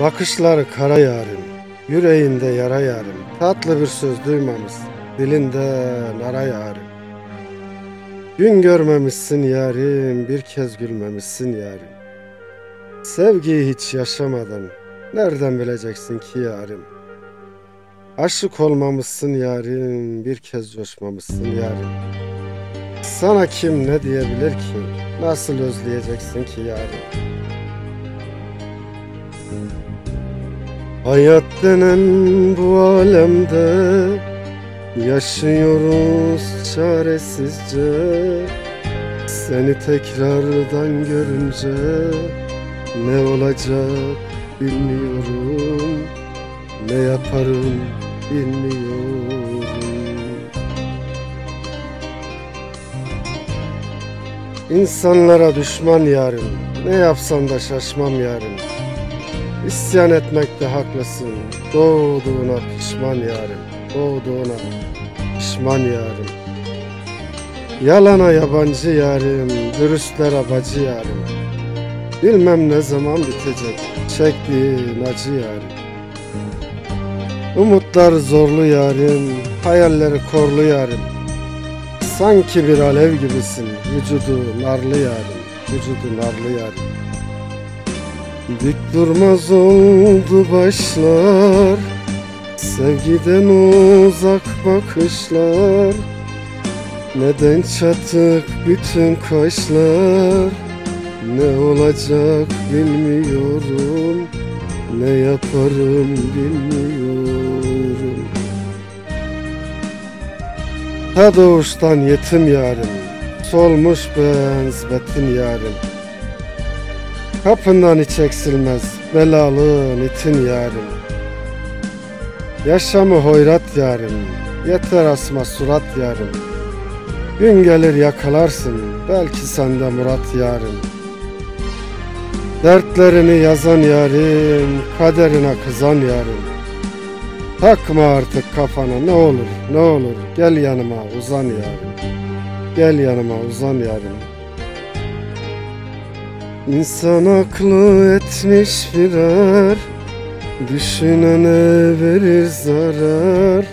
Bakışları kara yarim, yüreğinde yara yarim, tatlı bir söz duymamış, dilinden ara yarim. Gün görmemişsin yarim, bir kez gülmemişsin yarim. Sevgiyi hiç yaşamadan nereden bileceksin ki yarim? Aşık olmamışsın yarim, bir kez coşmamışsın yarim. Sana kim ne diyebilir ki, nasıl özleyeceksin ki yarim? Hayat denen bu alemde Yaşıyoruz çaresizce. Seni tekrardan görünce Ne olacak bilmiyorum Ne yaparım bilmiyorum. İnsanlara düşman yarım Ne yapsam da şaşmam yarım İsyan etmekte haklısın. Doğduğuna pişman yarim Doğduğuna pişman yarim Yalana yabancı yarim Dürüstlere bacı yarim Bilmem ne zaman bitecek Çektiğin acı yarim Umutlar zorlu yarim Hayalleri korlu yarim Sanki bir alev gibisin Vücudu narlı yarim Vücudu narlı yarim Dik durmaz oldu başlar Sevgiden uzak bakışlar. Neden çatık bütün kaşlar? Ne olacak bilmiyorum Ne yaparım bilmiyorum. Ta doğuştan yetim yarim Solmuş benzetin yarim Kapından hiç eksilmez belalı nitin yarim. Yaşamı hoyrat yarim Yeter asma surat yarim. Gün gelir yakalarsın Belki sende murat yarim. Dertlerini yazan yarim Kaderine kızan yarim. Takma artık kafana ne olur ne olur. Gel yanıma uzan yarim. Gel yanıma uzan yarim İnsan aklı etmiş birer Düşünene verir zarar.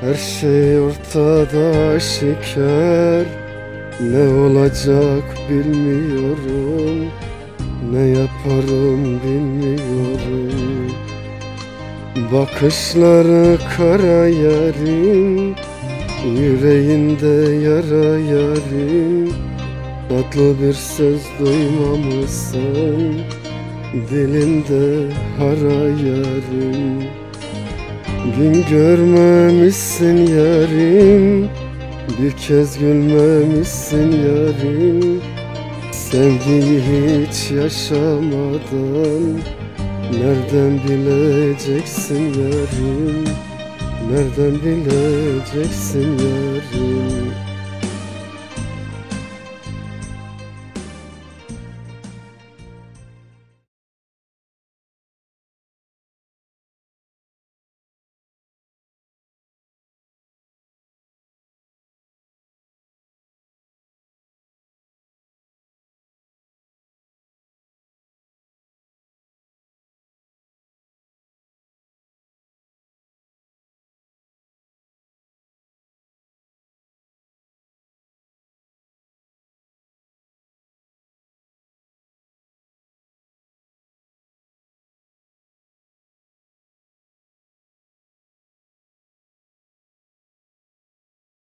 Her şey ortada aşikar Ne olacak bilmiyorum Ne yaparım bilmiyorum. Bakışları kara yarim Yüreğinde yara yarim Tatlı bir söz duymamışsın Dilinde hara yarim Gün görmemişsin yarim Bir kez gülmemişsin yarim Sevgiyi hiç yaşamadan Nereden bileceksin yarim Nereden bileceksin yarim